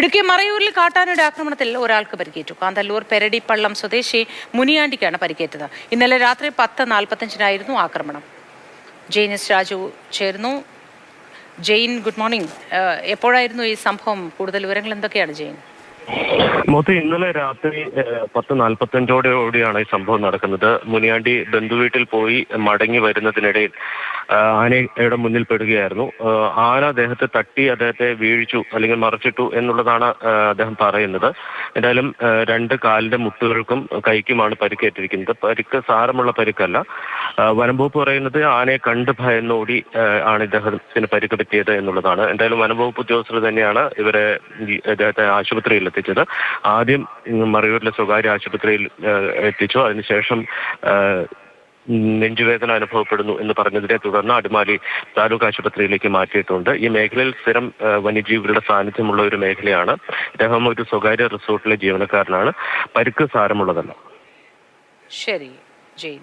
ഇടുക്കി മറയൂരിൽ കാട്ടാനയുടെ ആക്രമണത്തിൽ ഒരാൾക്ക് പരിക്കേറ്റു. കാന്തല്ലൂർ പെരടിപ്പള്ളം സ്വദേശി മുനിയാണ്ടിക്കാണ് പരിക്കേറ്റത്. ഇന്നലെ രാത്രി പത്ത് നാൽപ്പത്തഞ്ചിനായിരുന്നു ആക്രമണം. ജെയിനിസ് രാജു ചേർന്നു ജെയിൻ ഗുഡ് മോർണിംഗ്. എപ്പോഴായിരുന്നു ഈ സംഭവം? കൂടുതൽ വിവരങ്ങൾ എന്തൊക്കെയാണ് ജെയിൻ? മോത്ത് ഇന്നലെ രാത്രി പത്ത് പത്ത് നാൽപ്പത്തഞ്ചോടെയോടെയാണ് ഈ സംഭവം നടക്കുന്നത്. മുനിയാണ്ടി ബന്ധുവീട്ടിൽ പോയി മടങ്ങി വരുന്നതിനിടയിൽ ആനയുടെ മുന്നിൽ പെടുകയായിരുന്നു. ആന അദ്ദേഹത്തെ തട്ടി അദ്ദേഹത്തെ വീഴിച്ചു അല്ലെങ്കിൽ മറിച്ചിട്ടു എന്നുള്ളതാണ് അദ്ദേഹം പറയുന്നത്. എന്തായാലും രണ്ട് കാലിന്റെ മുട്ടുകൾക്കും കൈക്കുമാണ് പരിക്കേറ്റിരിക്കുന്നത്. പരിക്ക് സാരമുള്ള പരിക്കല്ല. വനംവകുപ്പ് പറയുന്നത് ആനയെ കണ്ട് ഭയന്നോടി ആണ് ഇദ്ദേഹത്തിന് പരിക്ക് പറ്റിയത് എന്നുള്ളതാണ്. എന്തായാലും വനംവകുപ്പ് ഉദ്യോഗസ്ഥർ തന്നെയാണ് ഇവരെ ഇദ്ദേഹത്തെ ആശുപത്രിയിൽ എത്തിച്ചത്. ആദ്യം മറയൂരിലെ സ്വകാര്യ ആശുപത്രിയിൽ എത്തിച്ചു. അതിനുശേഷം നെഞ്ചുവേദന അനുഭവപ്പെടുന്നു എന്ന് പറഞ്ഞതിനെ തുടർന്ന് അടിമാലി താലൂക്ക് ആശുപത്രിയിലേക്ക് മാറ്റിയിട്ടുണ്ട്. ഈ മേഖലയിൽ സ്ഥിരം വന്യജീവികളുടെ സാന്നിധ്യമുള്ള ഒരു മേഖലയാണ്. ഇദ്ദേഹം ഒരു സ്വകാര്യ റിസോർട്ടിലെ ജീവനക്കാരനാണ്. പരുക്ക് സാരമുള്ളതല്ല. ശരി ജെയിൻ.